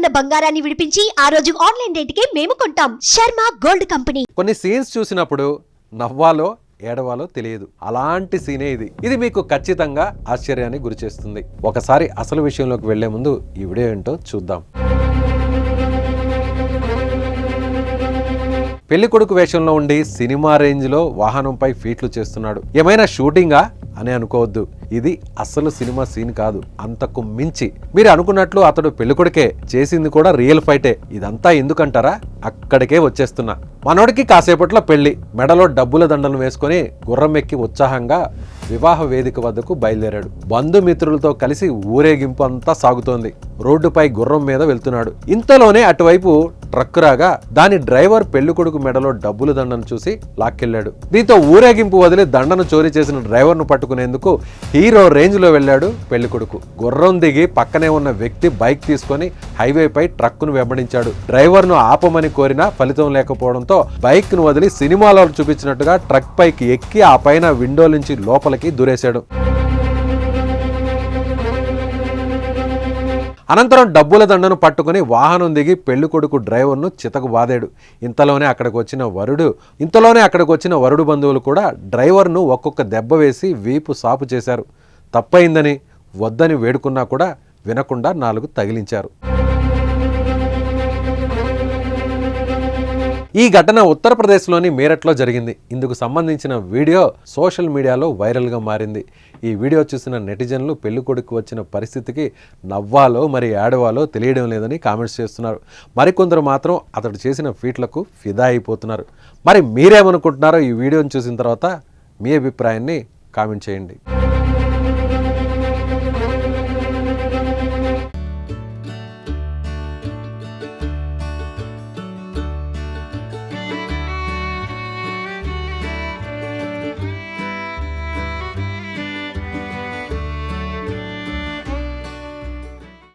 ఉన్న బంగారాన్ని విడిపించి ఆ రోజు ఆన్లైన్ రేటుకే మేము కొంటాం. Sharma gold company. కొన్ని సీన్స్ చూసినప్పుడు నవ్వాలో ఏడవాలో తెలియదు. అలాంటి సీనే ఇది. ఇది మీకు ఖచ్చితంగా ఆశ్చర్యాన్ని గురిచేస్తుంది ఒకసారి అసలు విషయంలోకి వెళ్ళే ముందు ఈ వీడియో ఏంటో చూద్దాం. పెళ్ళికొడుకు వేషంలో ఉండి సినిమా రేంజ్లో వాహనంపై ఫీట్లు చేస్తున్నాడు. ఏమైనా షూటింగా? అని అనుకోవద్దు. ఇది అసలు సినిమా సీన్ కాదు. అంతకు మించి. మీరు అనుకున్నట్లు అతడు పెళ్ళికొడుకే. చేసింది కూడా రియల్ ఫైటే. ఇదంతా ఎందుకంటారా? అక్కడికే వచ్చేస్తున్నా. మనోడికి కాసేపట్లో పెళ్ళి మెడలో డబ్బుల దండలు వేసుకొని గుర్రం ఎక్కి ఉత్సాహంగా వివాహ వేదిక వద్దకు బయలుదేరాడు. బంధుమిత్రులతో కలిసి ఊరేగింపు అంతా సాగుతోంది. రోడ్డుపై గుర్రం మీద వెళ్తున్నాడు. ఇంతలోనే అటువైపు ట్రక్ రాగా దాని డ్రైవర్ పెళ్ళికొడుకు మెడలో డబ్బులు దండను చూసి లాక్కెళ్ళాడు దీంతో ఊరేగింపు వదిలి దండను చోరీ చేసిన డ్రైవర్ను పట్టుకునేందుకు హీరో రేంజ్లో వెళ్ళాడు పెళ్ళికొడుకు గుర్రం దిగి పక్కనే ఉన్న వ్యక్తి బైక్ తీసుకొని హైవేపై ట్రక్కును వెంబడించాడు. డ్రైవర్ను ఆపమని కోరినా ఫలితం లేకపోవడంతో బైక్ను వదిలి సినిమాలో చూపించినట్టుగా ట్రక్ పైకి ఎక్కి ఆ పైన విండో నుంచి లోపలికి దూరేశాడు. అనంతరం డబ్బుల దండను పట్టుకుని వాహనం దిగి పెళ్ళికొడుకు డ్రైవర్ను చితకు బాదాడు. ఇంతలోనే అక్కడికి వచ్చిన వరుడు ఇంతలోనే అక్కడికి వచ్చిన వరుడు బంధువులు కూడా డ్రైవర్ను ఒక్కొక్క దెబ్బ వేసి వీపు సాపు చేశారు. తప్పయిందని వద్దని వేడుకున్నా కూడా వినకుండా నాలుగు తగిలించారు. ఈ ఘటన ఉత్తరప్రదేశ్లోని మీరట్లో జరిగింది. ఇందుకు సంబంధించిన వీడియో సోషల్ మీడియాలో వైరల్గా మారింది. ఈ వీడియో చూసిన నెటిజన్లు పెళ్ళి కొడుకు వచ్చిన పరిస్థితికి నవ్వాలో మరి ఏడవాలో తెలియడం లేదని కామెంట్స్ చేస్తున్నారు. మరికొందరు మాత్రం అతడు చేసిన ఫీట్లకు ఫిదా అయిపోతున్నారు. మరి మీరేమనుకుంటున్నారో ఈ వీడియోని చూసిన తర్వాత మీ అభిప్రాయాన్ని కామెంట్ చేయండి.